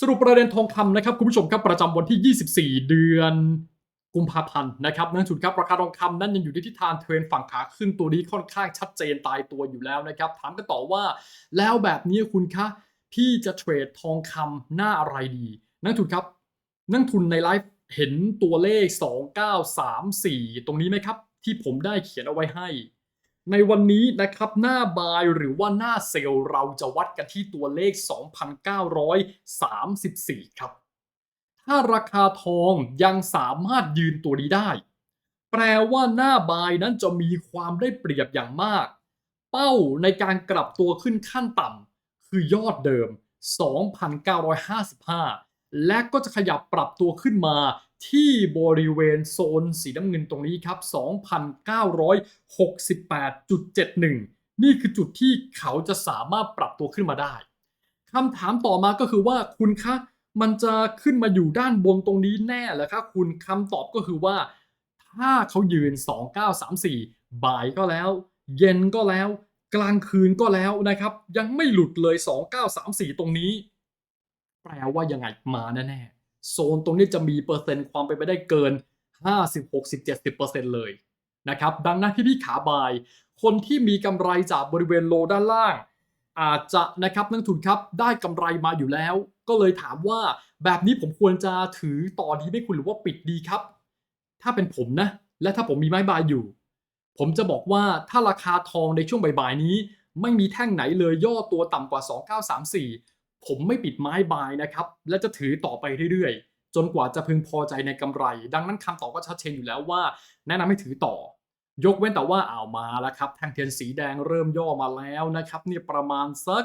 สรุปประเด็นทองคำนะครับคุณผู้ชมครับประจำวันที่ 24 เดือนกุมภาพันธ์นะครับนักถุนครับราคาทองคำนั้นยังอยู่ในทิศทางเทรนฝั่งขาขึ้นตัวนี้ค่อนข้างชัดเจนตายตัวอยู่แล้วนะครับ ถามกันต่อว่าแล้วแบบนี้คุณคะพี่จะเทรดทองคำหน้าอะไรดีนักลงทุนครับ นักลงทุนในไลฟ์เห็นตัวเลข 2934 ตรงนี้ไหมครับ ที่ผมได้เขียนเอาไว้ให้ ในวันนี้นะครับหน้าบายหรือว่าหน้าเซลล์เราจะวัดกันที่ตัวเลข 2,934 ครับ ถ้าราคาทองยังสามารถยืนตัวนี้ได้ แปลว่าหน้าบายนั้นจะมีความได้เปรียบอย่างมาก เป้าในการกลับตัวขึ้นขั้นต่ำคือยอดเดิม 2,955 และก็จะขยับปรับตัวขึ้นมา ที่บริเวณโซนสีน้ำเงินตรงนี้ครับ 2,968.71 นี่คือจุดที่เขาจะสามารถปรับตัวขึ้นมาได้คำถามต่อมาก็คือว่าคุณคะมันจะขึ้นมาอยู่ด้านบนตรงนี้แน่เหรอคะคุณคำตอบก็คือว่า ถ้าเขายืน 2934 บ่ายก็แล้ว เย็นก็แล้ว กลางคืนก็แล้วนะครับ ยังไม่หลุดเลย 2934 ตรงนี้ แปลว่ายังไงมาแน่ๆ โซนตรงนี้จะมีเปอร์เซ็นต์ความเป็นไปได้เกิน 50 60 70%เลยนะครับ ดังนั้นพี่พี่ขาบาย คนที่มีกำไรจากบริเวณโลด้านล่าง อาจจะนะครับนักทุนครับได้กำไรมาอยู่แล้ว ก็เลยถามว่าแบบนี้ผมควรจะถือต่อดีไหมคุณหรือว่าปิดดีครับ ถ้าเป็นผมนะ และถ้าผมมีไม้บายอยู่ ผมจะบอกว่าถ้าราคาทองในช่วงบ่ายๆนี้ ไม่มีแท่งไหนเลยย่อตัวต่ำกว่า 2934 ผมไม่ปิดไม้บายนะครับ และจะถือต่อไปเรื่อยๆ จนกว่าจะพึงพอใจในกำไร ดังนั้นคำตอบก็ชัดเจนอยู่แล้วว่า แนะนำให้ถือต่อ ยกเว้นแต่ว่าอ่าวมาแล้วครับแท่งเทียนสีแดงเริ่มย่อมาแล้วนะครับเนี่ยประมาณสัก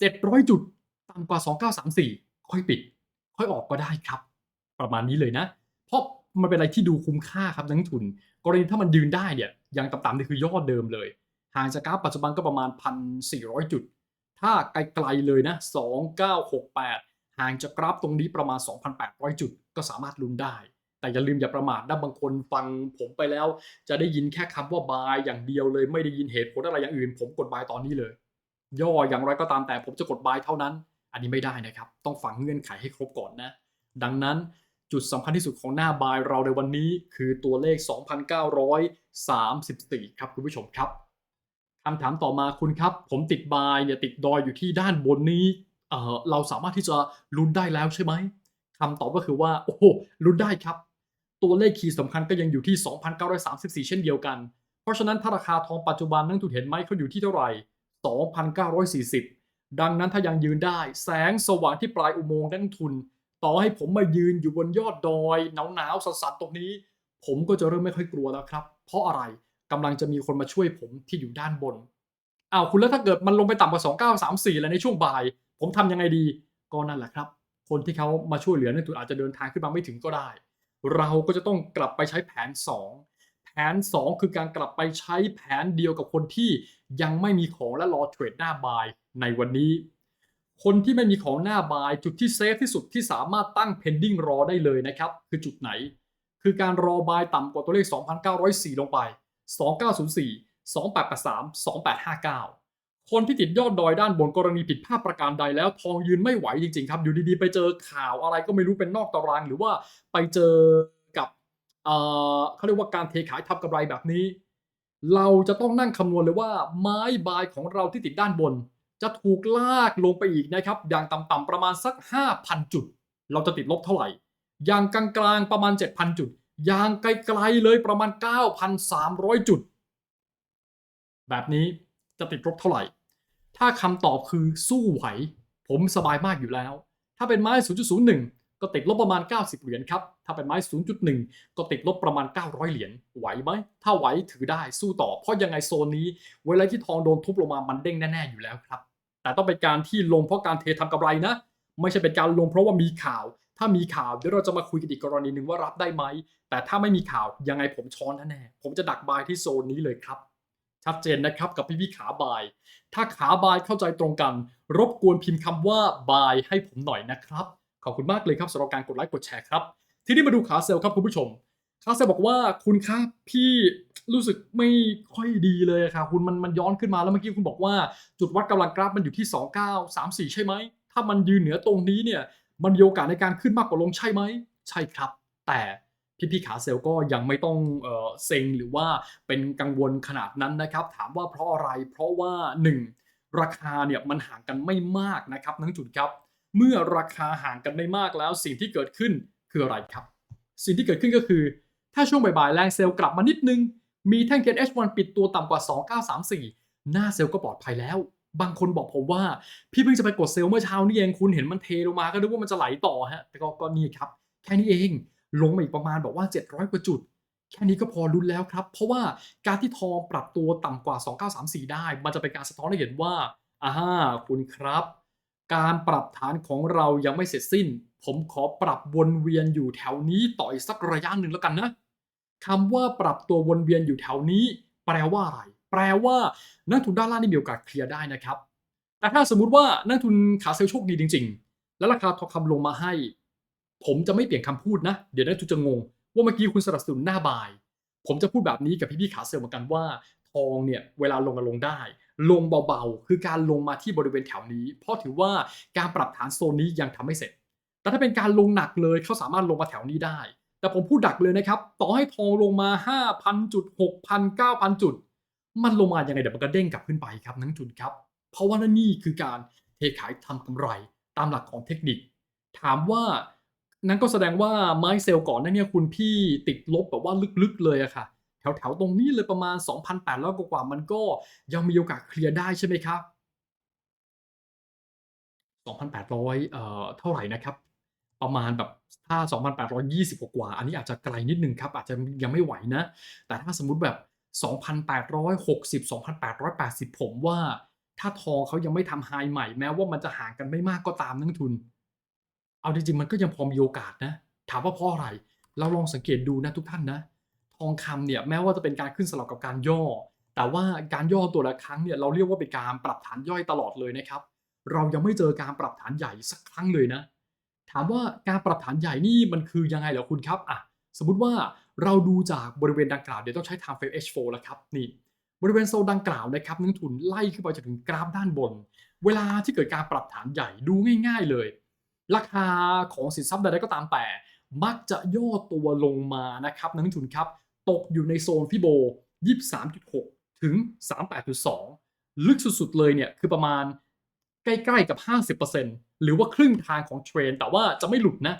700 จุดต่ำกว่า 2934 ค่อยปิด ค่อยออกก็ได้ครับ ประมาณนี้เลยนะ เพราะมันเป็นอะไรที่ดูคุ้มค่าครับนักทุน กรณีถ้ามันยืนได้เนี่ยอย่างต่ำๆนี่คือยอดเดิมเลยห่างจากกราฟปัจจุบันก็ประมาณ 1,400 จุด ถ้าไกลๆเลยนะ 2968 ห่างจากกราฟตรงนี้ประมาณ 2,800 จุด ก็สามารถลุ้นได้ แต่อย่าลืมอย่าประมาทนะบางคนฟังผมไปแล้ว จะได้ยินแค่คำว่าบายอย่างเดียวเลยไม่ได้ยินเหตุผลอะไรอย่างอื่น ผมกดบายตอนนี้เลย ย่ออย่างไรก็ตามแต่ผมจะกดบายเท่านั้น อันนี้ไม่ได้นะครับ ต้องฝังเงื่อนไขให้ครบก่อนนะ ดังนั้นจุดสำคัญที่สุดของหน้าบายเราในวันนี้ คือตัวเลข 2,934 ครับคุณผู้ชมครับ คำถามต่อมาคุณครับ ผมติดบายเนี่ยติดดอยอยู่ที่ด้านบนนี้เออเราสามารถที่จะลุ้นได้แล้วใช่ไหมคำตอบก็คือว่าโอ้โหลุ้นได้ครับ ตัวเลขคีย์สำคัญก็ยังอยู่ที่ 2,934 เช่นเดียวกัน เพราะฉะนั้นถ้าราคาทองปัจจุบันนั่งถูกเห็นไหมเขาอยู่ที่เท่าไหร่ 2,940 ดังนั้นถ้ายังยืนได้ แสงสว่างที่ปลายอุโมงค์นักทุน ต่อให้ผมมายืนอยู่บนยอดดอยหนาวๆสัสๆตรงนี้ ผมก็จะเริ่มไม่ค่อยกลัวแล้วครับ เพราะอะไร กำลังจะมีคนมาช่วยผมที่อยู่ด้านบนอ้าวคุณแล้วถ้าเกิดมันลงไปต่ำกว่า 2934 แล้วในช่วงบ่าย ผมทำยังไงดีก็นั่นแหละครับ คนที่เขามาช่วยเหลือนักทุนอาจจะเดินทางขึ้นมาไม่ถึงก็ได้ เราก็จะต้องกลับไปใช้แผน 2 แผน 2 คือการกลับไปใช้แผนเดียวกับคนที่ยังไม่มีของและรอเทรดหน้าบายในวันนี้ คนที่ไม่มีของหน้าบายจุดที่เซฟที่สุดที่สามารถตั้ง pending รอได้เลยนะครับ คือจุดไหน คือการรอบายต่ำกว่าตัวเลข 2,904 ลงไป 2904 2883 2859 คนที่ติดยอดดอยด้านบนกรณีผิดพลาดประการใดแล้วทองยืนไม่ไหวจริงๆครับอยู่ดีๆ ไปเจอข่าวอะไรก็ไม่รู้เป็นนอกตาราง หรือว่าไปเจอกับเเขาเรียกว่าการเทขายทำกำไรแบบนี้ เราจะต้องนั่งคำนวณเลยว่าไม้บายของเราที่ติดด้านบน จะถูกลากลงไปอีกนะครับ อย่างต่ำๆประมาณสัก 5,000 จุด เราจะติดลบเท่าไหร่ อย่างกลางๆประมาณ 7,000 จุด อย่างไกลๆเลยประมาณ 9,300 จุด แบบนี้จะติดลบเท่าไหร่ ถ้าคำตอบคือสู้ไหว ผมสบายมากอยู่แล้ว ถ้าเป็นไม้ 0.01 ก็ติดลบประมาณ 90 เหรียญครับ ถ้าเป็นไม้ 0.1 ก็ติดลบประมาณ 900 เหรียญ ไหวไหม ถ้าไหวถือได้สู้ต่อ เพราะยังไงโซนนี้ เวลาที่ทองโดนทุบลงมา มันเด้งแน่ๆอยู่แล้วครับ แต่ต้องเป็นการที่ลงเพราะการเททำกำไรนะ ไม่ใช่เป็นการลงเพราะว่ามีข่าว ถ้ามีข่าวเดี๋ยวเราจะมาคุยกันอีกกรณีหนึ่งว่ารับได้ไหม แต่ถ้าไม่มีข่าวยังไงผมช้อนแน่ผมจะดักบายที่โซนนี้เลยครับ ชัดเจนนะครับกับพี่พี่ขาบาย ถ้าขาบายเข้าใจตรงกัน รบกวนพิมพ์คำว่าบายให้ผมหน่อยนะครับ ขอบคุณมากเลยครับสำหรับการกดไลค์กดแชร์ครับ ทีนี้มาดูขาเซลล์ครับคุณผู้ชมขาเซลล์บอกว่าคุณครับพี่รู้สึกไม่ค่อยดีเลยอะค่ะคุณมันมันย้อนขึ้นมาแล้วเมื่อกี้คุณบอกว่า จุดวัดกำลังกราฟมันอยู่ที่ 2934 ใช่ไหมถ้ามันยืนเหนือตรงนี้เนี่ย มันมีโอกาสในการขึ้นมากกว่าลงใช่ไหม ใช่ครับ แต่พี่ๆขาเซลก็ยังไม่ต้องเซ็งหรือว่าเป็นกังวลขนาดนั้นนะครับ ถามว่าเพราะอะไร เพราะว่า 1. ราคาเนี่ยมันห่างกันไม่มากนะครับนักจุดครับ เมื่อราคาห่างกันไม่มากแล้วสิ่งที่เกิดขึ้นคืออะไรครับ สิ่งที่เกิดขึ้นก็คือ ถ้าช่วงบ่ายๆแรงเซลกลับมานิดนึง มีแท่งเทียน H1 ปิดตัวต่ำกว่า 2934 หน้าเซลก็ปลอดภัยแล้ว บางคนบอกผมว่าพี่เพิ่งจะไปกดเซลล์เมื่อเช้านี่เองคุณเห็นมันเทลงมาก็นึกว่ามันจะไหลต่อฮะแต่ก็ก็นี่ครับ แค่นี้เองลงมาอีกประมาณบอกว่า 700 กว่าจุด แค่นี้ก็พอรุนแล้วครับ เพราะว่าการที่ทองปรับตัวต่ำกว่า 2934 ได้ มันจะเป็นการสะท้อนให้เห็นว่าอ่าคุณครับ การปรับฐานของเรายังไม่เสร็จสิ้น ผมขอปรับวนเวียนอยู่แถวนี้ต่ออีกสักระยะหนึ่งแล้วกันนะคำว่าปรับตัววนเวียนอยู่แถวนี้ แปลว่าอะไร แปลว่านักทุนด้านล่างนี่มีโอกาสเคลียร์ได้นะครับ แต่ถ้าสมมุติว่านักทุนขาเซลโชคดีจริง ๆ แล้วราคาทองคำลงมาให้ ผมจะไม่เปลี่ยนคำพูดนะ เดี๋ยวนักทุนจะงง ว่าเมื่อกี้คุณสนับสนุนหน้าบาย ผมจะพูดแบบนี้กับพี่ๆขาเซลเหมือนกันว่า ทองเนี่ยเวลาลงกันลงได้ ลงเบาๆ คือการลงมาที่บริเวณแถวนี้ เพราะถือว่าการปรับฐานโซนนี้ยังทำไม่เสร็จ แต่ถ้าเป็นการลงหนักเลยเขาสามารถลงมาแถวนี้ได้ แต่ผมพูดดักเลยนะครับ ต่อให้ทองลงมา 5,000จุด6,000 9,000จุด มันลงมาอยังไงเดี๋ยวมันก็เด้งกลับขึ้นไปครับนักทุนครับ เพราะว่านี่คือการเทขายทำกำไรตามหลักของเทคนิค ถามว่านั้นก็แสดงว่าไม้เซลล์ก่อนนั้นเนี่ยคุณพี่ติดลบแบบว่าลึกๆเลยอะค่ะ แถวๆตรงนี้เลยประมาณ 2,800 กว่าๆมันก็ยังมีโอกาสเคลียร์ได้ใช่ไหมครับ 2,800 เอ่อเท่าไหร่นะครับ ประมาณแบบถ้า 2,820 กว่า อันนี้อาจจะไกลนิดนึงครับ อาจจะยังไม่ไหวนะ แต่ถ้าสมมุติแบบ 2,860 2,880 ผมว่าถ้าทองเขายังไม่ทำไฮใหม่แม้ว่ามันจะห่างกันไม่มากก็ตามนักทุน เอาจริงๆมันก็ยังพอมีโอกาสนะ ถามว่าเพราะอะไร เราลองสังเกตดูนะทุกท่านนะ ทองคำเนี่ยแม้ว่าจะเป็นการขึ้นสลับกับการย่อ แต่ว่าการย่อตัวละครั้งเนี่ยเราเรียกว่าเป็นการปรับฐานย่อยตลอดเลยนะครับ เรายังไม่เจอการปรับฐานใหญ่สักครั้งเลยนะ ถามว่าการปรับฐานใหญ่นี่มันคือยังไงเหรอคุณครับอะสมมติว่า เราดูจากบริเวณดังกล่าวเดี๋ยวต้องใช้ time frame H4 แล้วครับนี่บริเวณโซนดังกล่าวนะครับนักทุนไล่ขึ้นไปจนถึงกราฟด้านบน เวลาที่เกิดการปรับฐานใหญ่ดูง่าย ๆเลย ราคาของสินทรัพย์ใดๆก็ตามแต่ มักจะย่อตัวลงมานะครับนักทุนครับ ตกอยู่ในโซนฟิโบ 23.6 ถึง 38.2 ลึกสุดๆเลยเนี่ยคือประมาณใกล้ๆกับ 50%หรือว่าครึ่งทางของเทรน แต่ว่าจะไม่หลุดนะ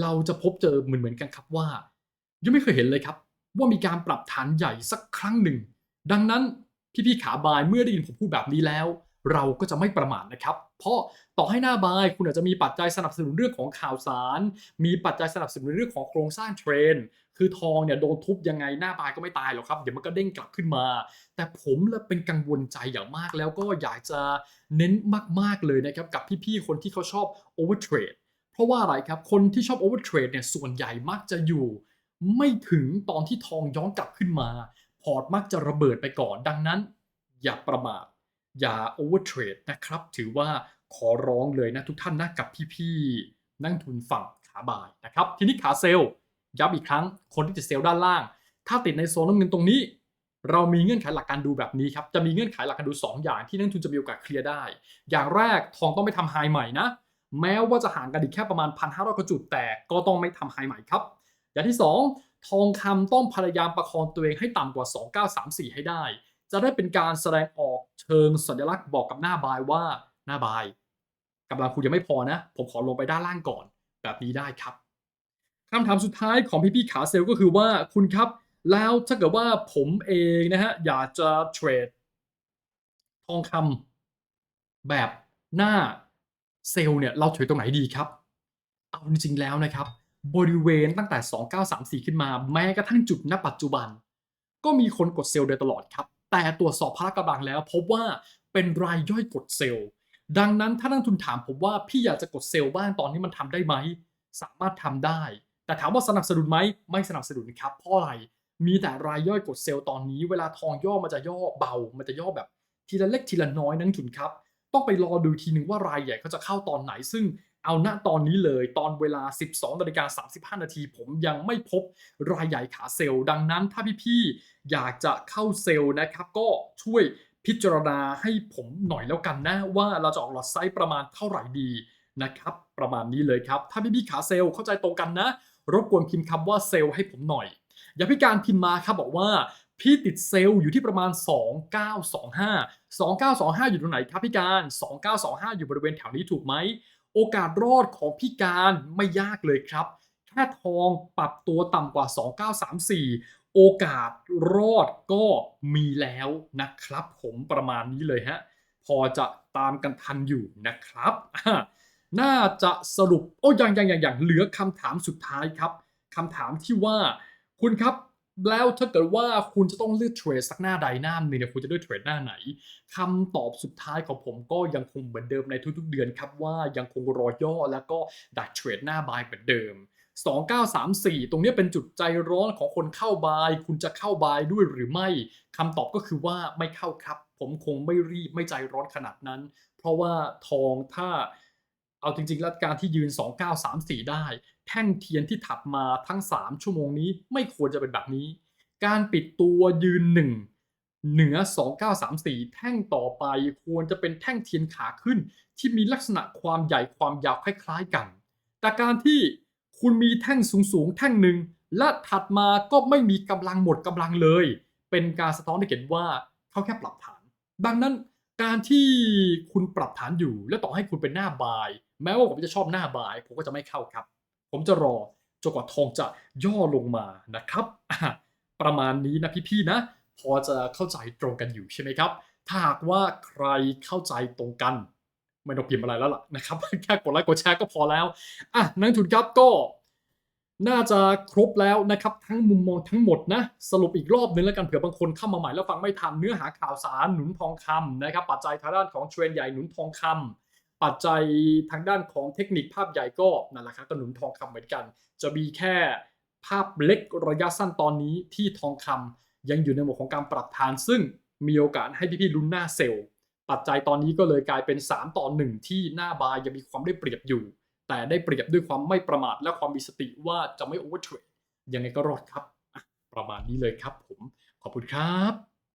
เราจะพบเจอเหมือนๆกันครับว่า ยังไม่เคยเห็นเลยครับ ว่ามีการปรับฐานใหญ่สักครั้งหนึ่ง ดังนั้นพี่ๆขาบายเมื่อได้ยินผมพูดแบบนี้แล้ว เราก็จะไม่ประมาทนะครับ เพราะต่อให้หน้าบายคุณอาจจะมีปัจจัยสนับสนุนเรื่องของข่าวสาร มีปัจจัยสนับสนุนเรื่องของโครงสร้างเทรนด์คือทองเนี่ยโดนทุบยังไงหน้าบายก็ไม่ตายหรอกครับ เดี๋ยวมันก็เด้งกลับขึ้นมา แต่ผมละเป็นกังวลใจอย่างมากแล้วก็อยากจะเน้นมากๆเลยนะครับกับพี่ๆคนที่เขาชอบโอเวอร์เทรดเพราะว่าอะไรครับคนที่ชอบโอเวอร์เทรดเนี่ยส่วนใหญ่มักจะอยู่ ไม่ถึงตอนที่ทองย้อนกลับขึ้นมา พอร์ตมักจะระเบิดไปก่อน ดังนั้น อย่าประมาทอย่าโอเวอร์เทรดนะครับ ถือว่าขอร้องเลยนะทุกท่านนะกับพี่ๆนั่งทุนฝั่งขาบายนะครับ ทีนี้ขาเซลล์ย้ำอีกครั้งคนที่จะเซลล์ด้านล่าง ถ้าติดในโซนน้ำเงินตรงนี้ เรามีเงื่อนไขหลักการดูแบบนี้ครับ จะมีเงื่อนไขหลักการดู 2 อย่างที่นักทุนจะมีโอกาสเคลียร์ได้ อย่างแรกทองต้องไม่ทำไฮใหม่นะ แม้ว่าจะห่างกันอีกแค่ประมาณ 1,500กว่าจุดแต่ก็ต้องไม่ทำไฮใหม่ครับ อย่างที่ 2 ทองคำต้องพยายามประคองตัวเองให้ต่ำกว่า 2934 ให้ได้ จะได้เป็นการแสดงออกเชิงสัญลักษณ์บอกกับหน้าบายว่าหน้าบายกำลังคุณยังไม่พอนะ ผมขอลงไปด้านล่างก่อน แบบนี้ได้ครับคำถามสุดท้ายของพี่ๆขาเซลก็คือว่าคุณครับ แล้วถ้าเกิดว่าผมเองนะฮะอยากจะเทรดทองคำแบบหน้าเซลล์เนี่ยเราเทรดตรงไหนดีครับ เอาจริงๆแล้วนะครับ บริเวณตั้งแต่ 2934 ขึ้นมา แม้กระทั่งจุดณปัจจุบัน ก็มีคนกดเซลล์โดยตลอดครับ แต่ตรวจสอบพละกำลังแล้ว พบว่าเป็นรายย่อยกดเซลล์ ดังนั้นถ้านักทุนถามผมว่าพี่อยากจะกดเซลล์บ้างตอนนี้มันทำได้ไหม สามารถทำได้ แต่ถามว่าสนับสนุนไหมไม่สนับสนุนครับเพราะอะไรมีแต่รายย่อยกดเซลล์ตอนนี้ เวลาทองย่อมันจะย่อเบา มันจะย่อแบบทีละเล็กทีละน้อยนักทุนครับ ต้องไปรอดูทีหนึ่งว่ารายใหญ่เขาจะเข้าตอนไหนซึ่ง เอาณตอนนี้เลยตอนเวลา 12นาฬิกา35 นาที ผมยังไม่พบรายใหญ่ขาเซลล์ดังนั้นถ้าพี่ๆอยากจะเข้าเซลล์นะครับก็ช่วยพิจารณาให้ผมหน่อยแล้วกันนะว่าเราจะออกหลอดไซส์ประมาณเท่าไหร่ดีนะครับประมาณนี้เลยครับ ถ้าพี่ๆขาเซลล์เข้าใจตรงกันนะ รบกวนพิมพ์คำว่าเซลล์ให้ผมหน่อย อย่าพี่การพิมพ์มาครับบอกว่าพี่ติดเซลล์อยู่ที่ประมาณ 2925 2925 อยู่ตรงไหนครับพี่การ 2925 อยู่บริเวณแถวนี้ถูกไหม โอกาสรอดของพี่การไม่ยากเลยครับ แค่ทองปรับตัวต่ำกว่า 2934 โอกาสรอดก็มีแล้วนะครับ ผมประมาณนี้เลยฮะ พอจะตามกันทันอยู่นะครับ น่าจะสรุป โอ้ยังยังยังยังเหลือคำถามสุดท้ายครับคำถามที่ว่าคุณครับ แล้วถ้าเกิดว่าคุณจะต้องเลือกเทรดสักหน้าใดหน้าหนึ่งเนี่ยคุณจะเลือกเทรดหน้าไหนคำตอบสุดท้ายของผมก็ยังคงเหมือนเดิมในทุกๆเดือนครับว่ายังคงรอย่อแล้วก็ดักเทรดหน้าบายเหมือนเดิม 2934 ตรงนี้เป็นจุดใจร้อนของคนเข้าบาย คุณจะเข้าบายด้วยหรือไม่คำตอบก็คือว่าไม่เข้าครับ ผมคงไม่รีบไม่ใจร้อนขนาดนั้น เพราะว่าทองถ้าเอาจริงๆแล้วการที่ยืน 2934 ได้ แท่งเทียนที่ถัดมาทั้ง 3 ชั่วโมงนี้ไม่ควรจะเป็นแบบนี้ การปิดตัวยืน1เหนือ 2934 แท่งต่อไปควรจะเป็นแท่งเทียนขาขึ้น ที่มีลักษณะความใหญ่ความยาวคล้ายๆกัน แต่การที่คุณมีแท่งสูงๆ แท่งหนึ่งและถัดมาก็ไม่มีกำลังหมดกำลังเลย เป็นการสะท้อนให้เห็นว่าเขาแค่ปรับฐาน ดังนั้นการที่คุณปรับฐานอยู่ และต่อให้คุณเป็นหน้าบาย แม้ว่าผมจะชอบหน้าบาย ผมก็จะไม่เข้าครับ ผมจะรอจนกว่าทองจะย่อลงมานะครับ ประมาณนี้นะพี่ๆนะ พอจะเข้าใจตรงกันอยู่ใช่ไหมครับ ถ้าหากว่าใครเข้าใจตรงกัน ไม่ต้องพิมพ์อะไรแล้วล่ะนะครับแค่กดไลค์กดแชร์ก็พอแล้วอะนักลงทุนครับก็น่าจะครบแล้วนะครับทั้งมุมมองทั้งหมดนะสรุปอีกรอบนึงแล้วกันเผื่อบางคนเข้ามาใหม่แล้วฟังไม่ทันเนื้อหาข่าวสารหนุนทองคำนะครับปัจจัยทางด้านของเทรนใหญ่หนุนทองคำ ปัจจัยทางด้านของเทคนิคภาพใหญ่ก็นั่นแหละครับก็หนุนทองคำเหมือนกัน จะมีแค่ภาพเล็กระยะสั้นตอนนี้ที่ทองคำยังอยู่ในหมวดของการปรับฐาน ซึ่งมีโอกาสให้พี่ๆลุ้นหน้าเซลล์ปัจจัยตอนนี้ก็เลยกลายเป็น 3 ต่อ 1 ที่หน้าบายยังมีความได้เปรียบอยู่ แต่ได้เปรียบด้วยความไม่ประมาทและความมีสติว่าจะไม่โอเวอร์เทรดยังไงก็รอดครับ ประมาณนี้เลยครับผม ขอบคุณครับ